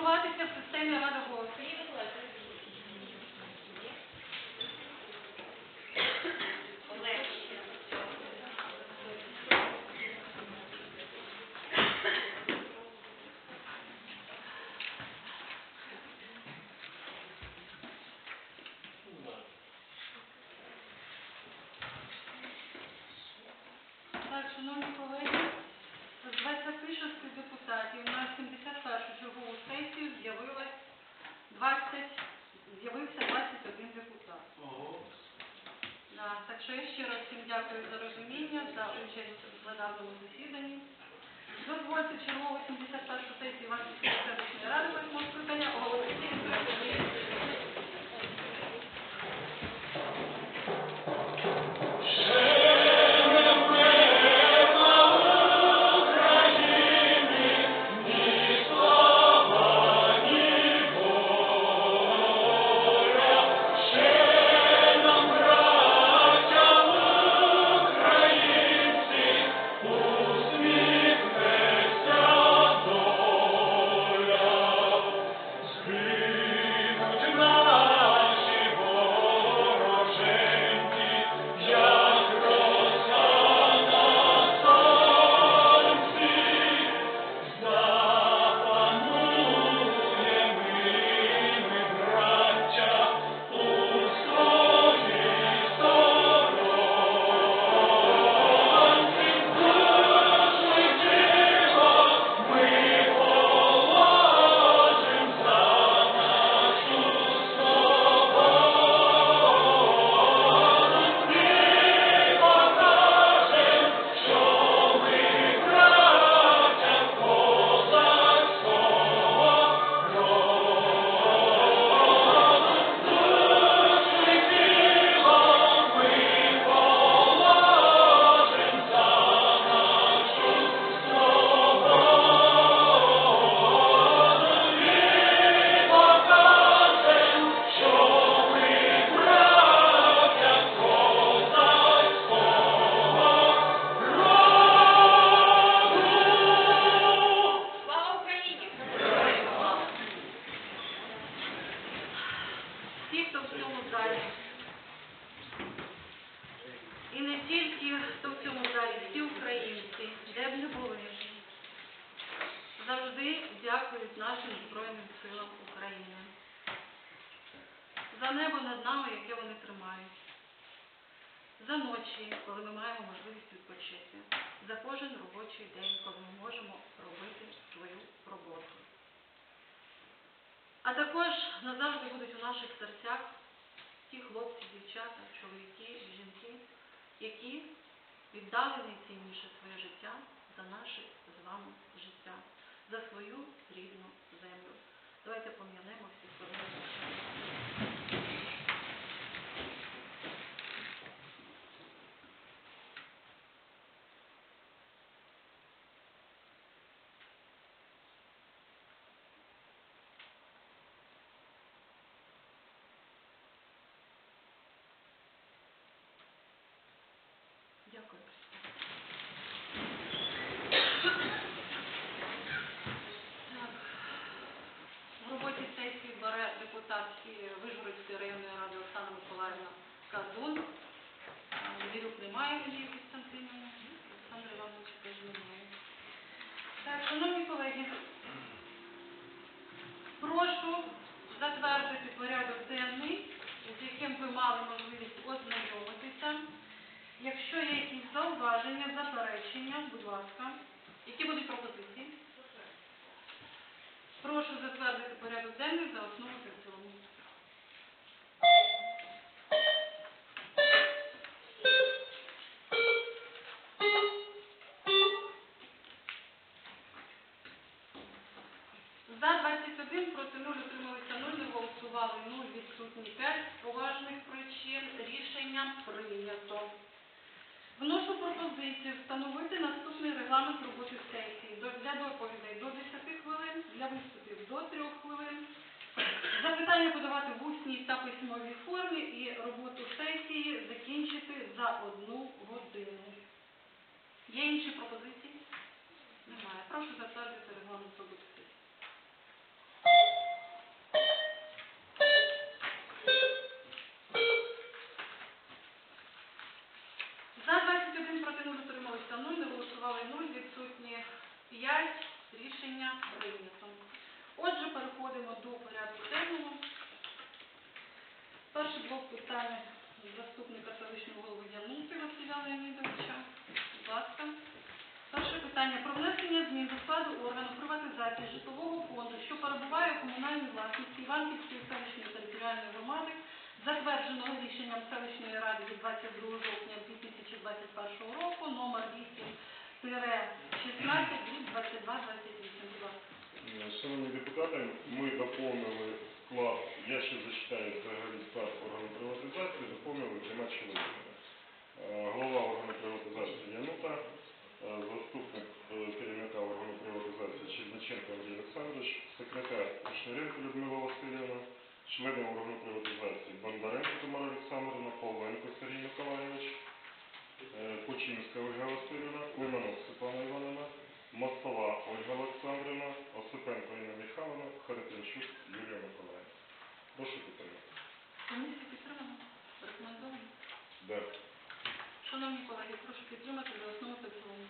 зареєструватися в системі Рада голосу. Так, шановні колеги, з 26 депутатів на 71 чергову сесію з'явилось 20, з'явився 21 депутат. Ще раз всім дякую за розуміння, за участь в пленарному засіданні. Дозвольте чергову 71 сесію Іванської селищної ради восьмого скликання оголосити дякують нашим Збройним силам України за небо над нами, яке вони тримають, за ночі, коли ми маємо можливість відпочити, за кожен робочий день, коли ми можемо робити свою роботу. А також назавжди будуть у наших серцях ті хлопці, дівчата, чоловіки, жінки, які віддали найцінніше своє життя за наше з вами життя, за свою рідну землю. Давайте пом'янемо всіх хвилин. Дякую. Так. В роботі сесії бере депутат і- Вижгородської районної ради Оксана Миколаївна Кардун. Вірюк немає Надії Константинівни. Олександр Іванович теж немає. Так, шановні колеги, прошу затвердити порядок денний, з яким ви мали можливість ознайомитися. Якщо є якісь зауваження, заперечення, будь ласка, які будуть пропозиції? Прошу затвердити порядок денний за основу Рішення прийнято. Вношу пропозицію встановити наступний регламент роботи сесії. Для доповідей до 10 хвилин, для виступів до 3 хвилин. Запитання подавати в усній та письмовій формі і роботу сесії закінчити за одну годину. Є інші пропозиції? Немає. Прошу затвердити регламент роботи прийнято. Отже, переходимо до порядку денного. Перший блок питання заступника селищного голови Янути Василя Леонідовича. Будь ласка. Перше питання про внесення змін до складу органу приватизації житлового фонду, що перебуває у комунальній власності Іванківської селищної територіальної громади, затвердженого рішенням селищної ради від 22 жовтня 2021 року, номер 8-16 від 2228. Ласка. Шановні депутати, ми доповнили склад, я ще зачитаю взагалі склад органу приватизації, доповнили трьома чоловіками. Е, Голова органу приватизації Янута, е, заступник е, керівника органу приватизації Черниченко Андрій Олександрович, секретар Шниренко Людмила Васильівна, члени органу приватизації Бондаренко Тамара Олександрівна, Павленко Сергій Миколайович, е, Кучинська Ольга Васильівна, Клименок Світлана Іванівна, Мостова Ольга Олександрівна, Осипенко Інна Михайловна, Харитинчук Юлія Миколаївна. Прошу підтримати. Комісія підтримана? Рекомендовано? Да. Шановні колеги, прошу підтримати за основу та цілому.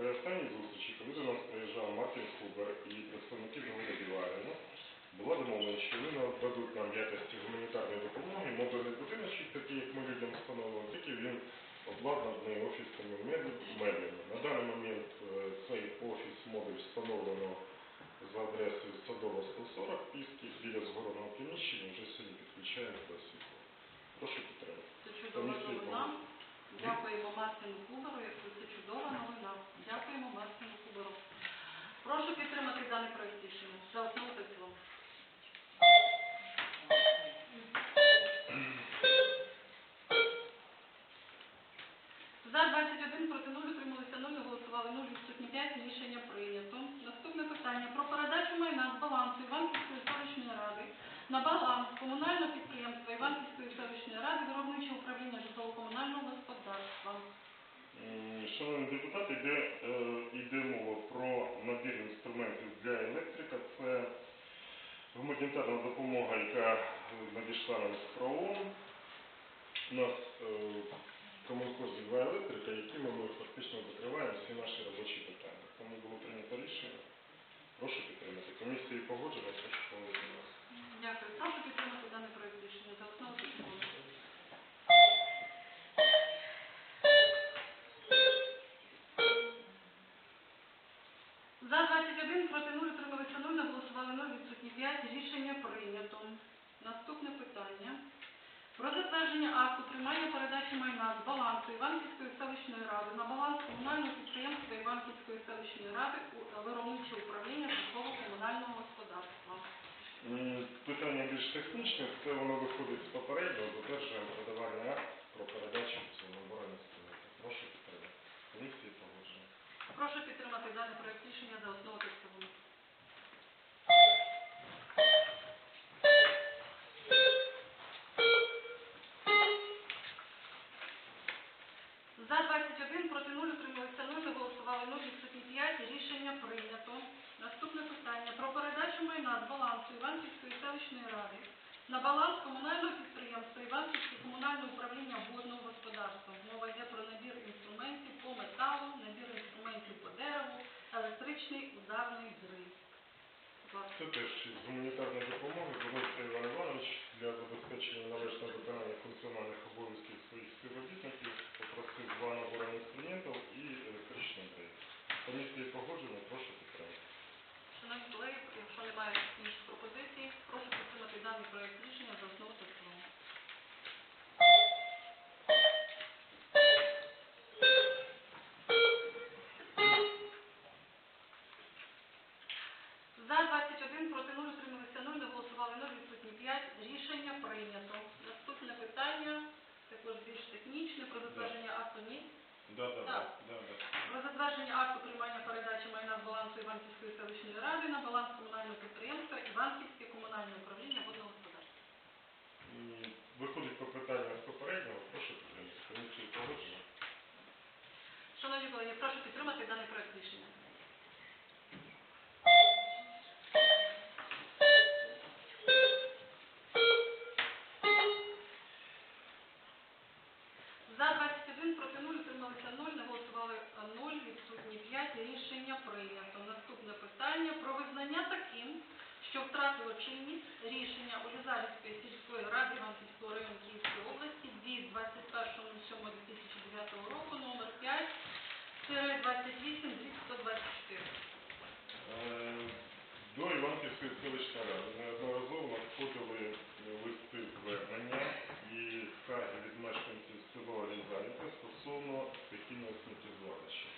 При останній зустрічі, коли до нас приїжджав Мартін Кубер і представники заводу Біларина, була домовлена, що вони нададуть нам якості гуманітарної допомоги модульний будиночок, такий, як ми людям встановили, тільки він обладнаний офісними меб- меблями. На даний момент е, цей офіс модуль встановлено за адресою Садова 140 Піски біля згореного приміщення вже сьогодні підключаємо до світла. Прошу підтримати. Це чудова новина. Дякуємо Мартину Куберу, якщо це чудова новина. Дякуємо Мартину Куберу. Прошу підтримати даний проект рішення. За основу та в. За 21 проти 0 утрималися 0, голосували 0, відсутні 5. Рішення прийнято. Наступне питання про передачу майна з балансу Іванківської селищної ради на баланс комунального підприємства Іванківської селищної ради виробничого управління житлово-комунального господарства. Шановні депутати, йде, е, йде мова про набір інструментів для електрика. Це гуманітарна допомога, яка надійшла нам з ПРООН. У нас е, в два електрика, якими ми фактично закриваємо всі наші робочі питання. Тому було прийнято рішення. Прошу підтримати. Комісії погоджено, прошу проводити нас. Дякую. Прошу підтримати даний проект рішення за основу. За 21 проти 0 0, голосували 0, відсутні 5. Рішення прийнято. Наступне питання. Про затвердження акту приймання передачі майна з балансу Іванківської селищної ради на баланс комунального підприємства Іванківської селищної ради у виробниче управління житлово-комунального господарства. Питання більш технічне, це воно виходить з попереднього, затверджуємо передавальний акт про передачу цього набору. Прошу підтримати. Комісії погоджено. Прошу підтримати даний проект рішення за основу та селищної ради на баланс комунального підприємства Іванківське комунальне управління водного господарства. Мова йде про набір інструментів по металу, набір інструментів по дереву, електричний ударний ласка. Це теж з гуманітарної допомоги Зеленський Іван Іванович для забезпечення належного виконання функціональних обов'язків своїх співробітників попросив два набори інструментів і електричний дрейф. Комісії погоджено, прошу підтримати. Шановні колеги, якщо немає інших пропозицій, прошу підтримати даний проект рішення за основу та цілому. Балансу Іванківської селищної ради на баланс комунального підприємства Іванківське комунальне управління водного господарства. Виходить по питанню з попереднього, прошу підтримати. Комісію погоджено. Шановні колеги, прошу підтримати даний проект рішення. За 21, проти 0, утрималися 0, не голосували 0, відсутні 5. Рішення прийнято. Наступне питання про визнання таким, що втратило чинність рішення Олізарівської сільської ради Іванківського району Київської області від 21.07.2009 року номер 5 28 124. Е, До Іванківської селищної ради неодноразово надходили е, листи звернення і скарги від мешканців села Орізарівка стосовно стихійного сміттєзвалища.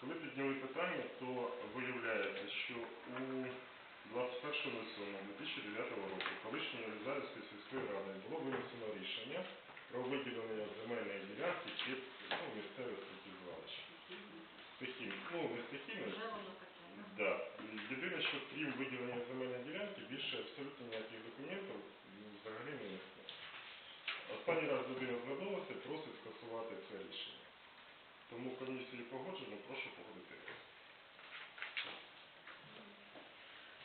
Коли підняли питання, то виявляється, що у 21.07.2009 року колишньої Орізарівської сільської ради було винесено рішення про виділення земельної ділянки під ну, місцеве сміттєзвалище. Стихійне, ну не стихійне, Вже воно таке. Да. Єдине, що крім виділення земельної ділянки, більше абсолютно ніяких документів ну, взагалі не існує. Останній раз людина звернулася, просить скасувати це рішення. Тому комісії погоджено, прошу погодити.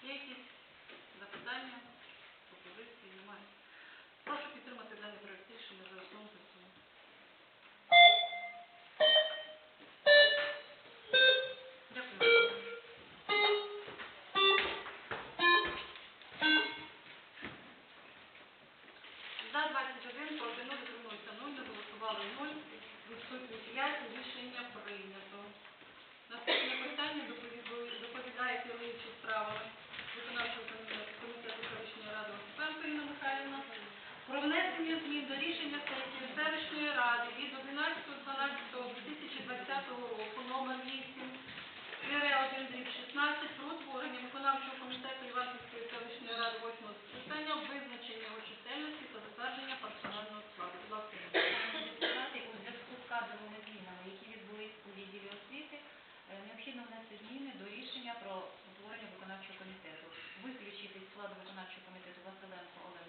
Є якісь запитання, пропозиції? Немає. Прошу підтримати дані проєкт рішення за основу внесення змін до рішення сесії селищної ради від 11.12.2020 року номер 8 1 16 про утворення виконавчого комітету Іванківської селищної ради 8 скликання, визначення його чисельності та затвердження персонального складу. Будь ласка, депутати у зв'язку з кадровими змінами, які відбулись у відділі освіти, е, необхідно внести зміни до рішення про утворення виконавчого комітету, виключити з складу виконавчого комітету Василенко Олену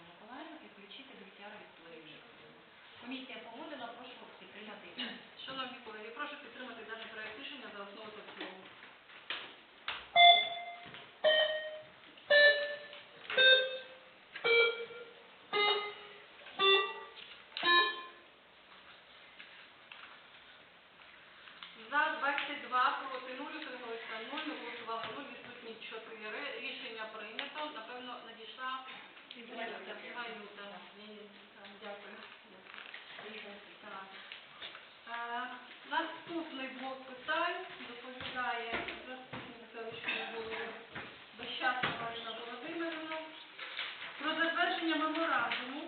Включити Дегтяра Вікторію Комісія погодила, прошу підтримати. Шановні колеги, прошу підтримати даний проект рішення за основу та. За 22, проти 0, утрималися 0, не голосували 0, відсутні 4. Рішення прийнято. Напевно, надійшла Інформація. Іванюта. Ні, ні, так, Дякую. Так. Е, Наступний блок питань доповідає заступник селищної голови Бещацька Марина Володимирівна про затвердження меморандуму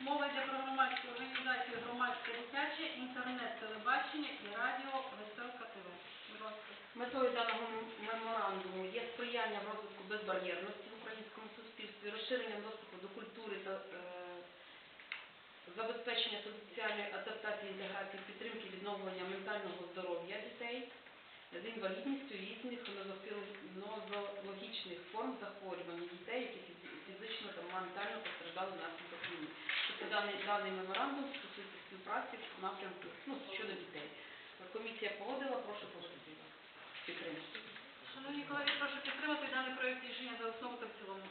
Мова йде про громадську організацію громадське дитяче, інтернет-телебачення і радіо Веселка ТВ. Будь ласка. Метою даного меморандуму є сприяння в розвитку безбар'єрності в українському суспільстві, розширення доступу до культури та е, забезпечення соціальної адаптації, інтеграції, підтримки відновлення ментального здоров'я дітей з інвалідністю різних нозологічних форм захворювання дітей, які фізично та ментально постраждали внаслідок війни. Тобто даний, даний меморандум стосується співпраці в напрямку ну, щодо дітей. Комісія погодила, прошу погодити його. Підтримати. Шановні колеги, прошу підтримати даний проект рішення за основу та в цілому.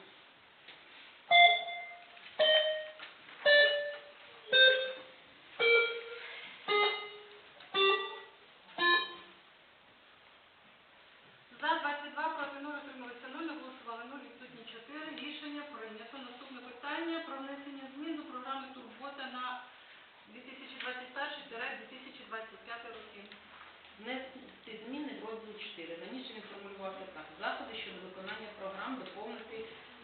За 22, проти 0, утрималися 0, не голосували 0, відсутні 4. Рішення прийнято. Наступне питання про внесення змін до програми Турбота на 2021-2025 роки. Внести зміни в розділ 4. Раніше він формулювався так. Заходи щодо виконання програм доповнити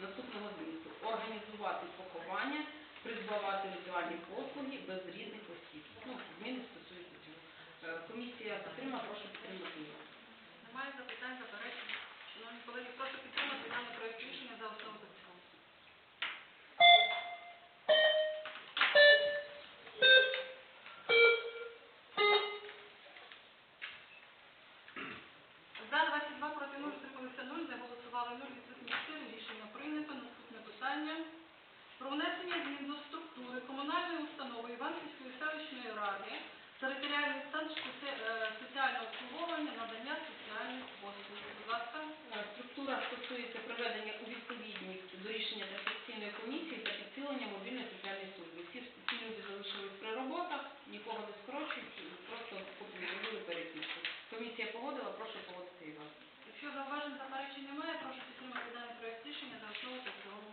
наступного змісту. Організувати поховання, придбавати ритуальні послуги без рідних осіб. Ну, зміни стосуються цього. Комісія підтримала, прошу підтримати. Немає запитань, заперечень. Шановні колеги, прошу підтримати голосували 0, відсутні 4. Рішення прийнято. Наступне питання. Про внесення змін до структури комунальної установи Іванківської селищної ради, територіальний центр соці- е, соціального обслуговування, надання соціальних послуг. Будь ласка. Е, Структура стосується приведення у відповідність до рішення трансакційної комісії та підсилення мобільної соціальної служби. Всі, всі люди залишились при роботах, нікого не скорочують, просто зробили перекидку. Комісія погодила, прошу погодити і вас. Якщо зауважень заперечень немає, прошу підтримати даний проект рішення за основу та в цілому.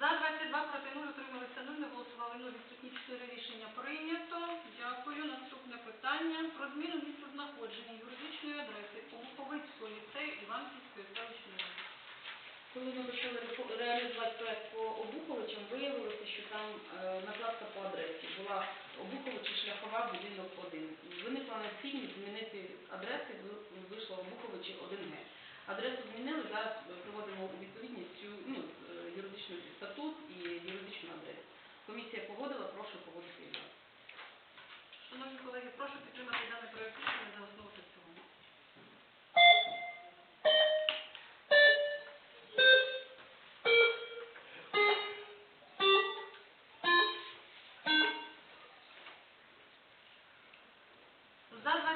За 22 проти 0 утрималися 0, не голосували 0, відсутні 4 рішення прийнято. Дякую. Наступне питання про зміну місця знаходження юридичної адреси Обуховицького ліцею Іванківської селищної ради. Коли ми почали реалізувати проект по Обуховичам, виявилося, що там е, накладка по адресі була Обуховичі шляхова будинок 1. Виникла необхідність змінити адреси, вийшла Обуховичі 1Г. Адресу змінили, зараз проводимо у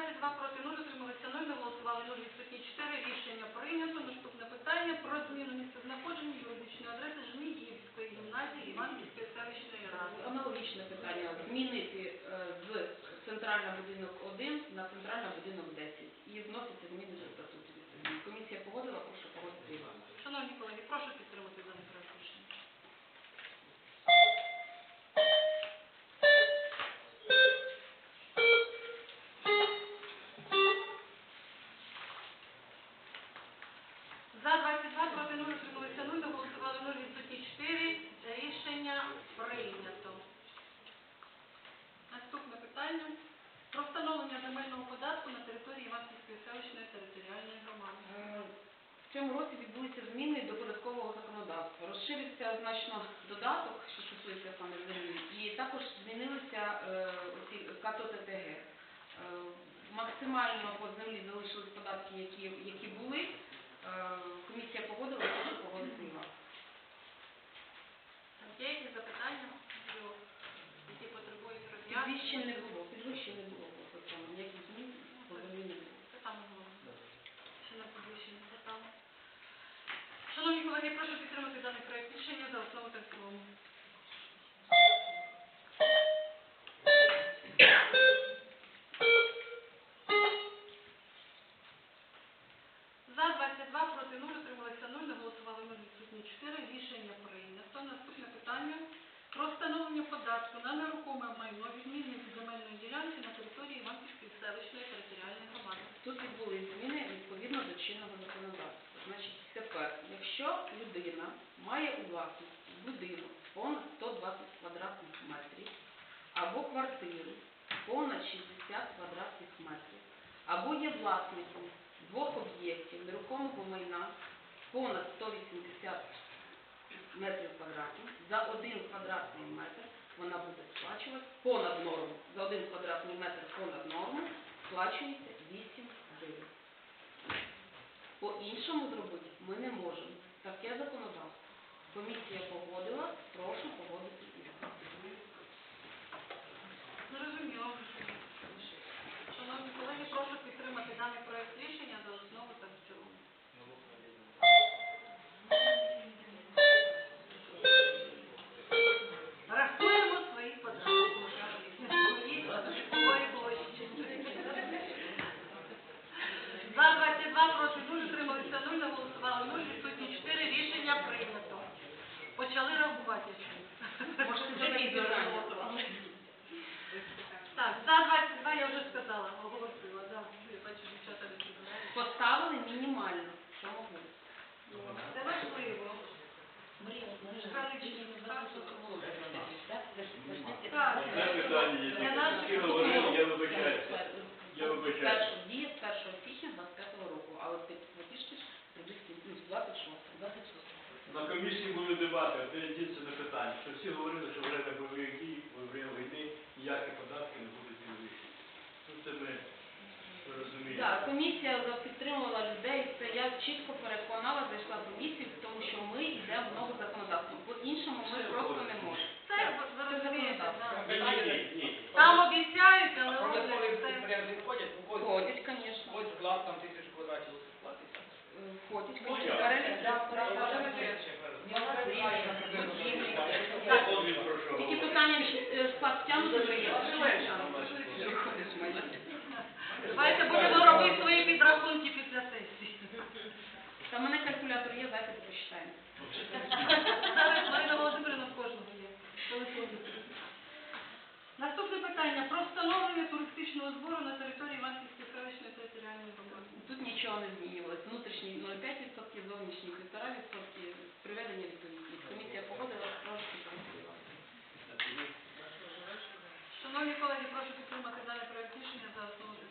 11, 2 проти 0, утрималися 0, не голосували 0, відсутні 4. Рішення прийнято. Наступне питання про зміну місцезнаходження юридичної адреси Женігівської гімназії Іванківської селищної ради. Аналогічне питання. Змінити е, з центральна будинок 1 на центральна будинок 10 і вносити зміни до статуту. Комісія погодила, прошу значно додаток, що стосується саме землі, і також змінилися е, оці КАТО ТТГ. Е, Максимально по землі залишились податки, які, які були. Е, Комісія погодила, прошу погодити вас. Є якісь запитання, які потребують роз'яснення? Підвищень не було, підвищень не було по цьому, ніяких змін по землі не було. Це саме головне. Ще не підвищення, це саме. Шановні колеги, прошу підтримати даний проект рішення за основу та в. За 22 проти 0 утрималися 0, не голосували 0, відсутні 4. Рішення прийнято. Наступне питання про встановлення податку на нерухоме майно відмінної від земельної ділянки на території Іванківської селищної територіальної громади. Тут відбулись зміни відповідно до чинного законодавства. Значить, тепер, якщо людина має у власності будинок понад 120 квадратних метрів або квартиру понад 60 квадратних метрів, або є власником двох об'єктів нерухомого майна понад 180 метрів квадратних, за один квадратний метр вона буде сплачувати понад норму. За один квадратний метр понад норму сплачується 8 гривень. По-іншому зробити ми не можемо. Таке законодавство. Комісія погодила, прошу погодити і вас. Зрозуміло. Шановні колеги, прошу підтримати даний проект рішення за основу та в цілому. Рахуємо свої податки. Свої податкової площі. За 22 проти 0 утрималися 0, не голосували 0, відсутні 4. Рішення прийнято. Почали рахувати. Може, це такі бажання. Так, за 22 я вже сказала, оголосила, да. Я бачу, дівчата не прибирають. Поставили мінімально, що могли. Це важливо. Граничні ставки. Так, Одне питання є. для наших Ігор Володимирович, я вибачаюся. Я вибачаюся. Перше, діє з 1 січня 25 року, а от ці платіжки прийдуть ну, з 26 26 комісії були дебати, це єдине питання, що всі говорили, що время бойових дій, во время війни ніякі податки не будуть підвищені. Ну це ми розуміємо. Так, комісія за- підтримувала людей. Це я чітко переконала, зайшла в комісію, в тому що ми йдемо в нове законодавство. По-іншому ми просто не можемо. Це ви розумієте, да. Ні, ні, ні, ні. Там обіцяють, але роблять це. входять, ходять. Входять, звісно. Ось склад там тисяч квадратів платиться. Е, Входять, звісно, я. перелік. Так, от він про що Тільки говорить. питання, чи е, склад стягнути вже є. Виходить майже. Давайте будемо робити свої підрахунки після сесії. Та в мене калькулятор є, давайте посчитаємо. Зараз Марина Володимирівна в кожного є. Телефонні. Наступне питання про встановлення туристичного збору на території Іванківської селищної територіальної громади. Тут нічого не змінювалося. Внутрішній 0,5%, зовнішній 1,5%, приведення відповідність. Комісія погодила, прошу підтримати. Шановні колеги, прошу підтримати даний проект рішення за основу